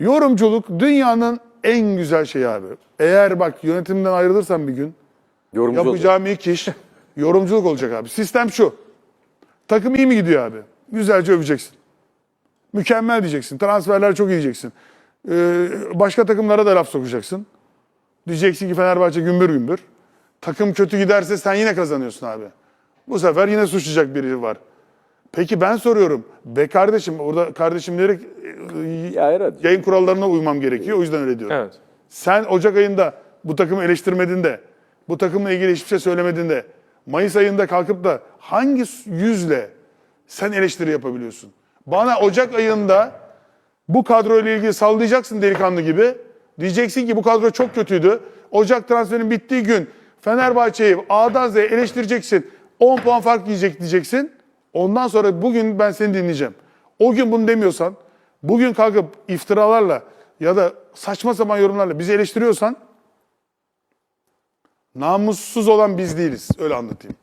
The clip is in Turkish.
Yorumculuk dünyanın en güzel şeyi abi. Eğer bak yönetimden ayrılırsan bir gün Yorumcu yapacağım ilk iş yorumculuk olacak abi. Sistem şu. Takım iyi mi gidiyor abi? Güzelce öveceksin. Mükemmel diyeceksin. Transferler çok iyi diyeceksin. Ee, başka takımlara da laf sokacaksın. Diyeceksin ki Fenerbahçe gümbür gümbür. Takım kötü giderse sen yine kazanıyorsun abi. Bu sefer yine suçlayacak biri var. Peki ben soruyorum. Be kardeşim orada kardeşim diyerek herhalde. yayın kurallarına uymam gerekiyor. O yüzden öyle diyorum. Evet. Sen Ocak ayında bu takımı eleştirmedin de, bu takımla ilgili hiçbir şey söylemedin de, Mayıs ayında kalkıp da hangi yüzle sen eleştiri yapabiliyorsun? Bana Ocak ayında bu kadroyla ilgili sallayacaksın delikanlı gibi. Diyeceksin ki bu kadro çok kötüydü. Ocak transferinin bittiği gün Fenerbahçe'yi A'dan Z'ye eleştireceksin. 10 puan fark yiyecek diyeceksin. Ondan sonra bugün ben seni dinleyeceğim. O gün bunu demiyorsan, bugün kalkıp iftiralarla ya da saçma sapan yorumlarla bizi eleştiriyorsan namussuz olan biz değiliz. Öyle anlatayım.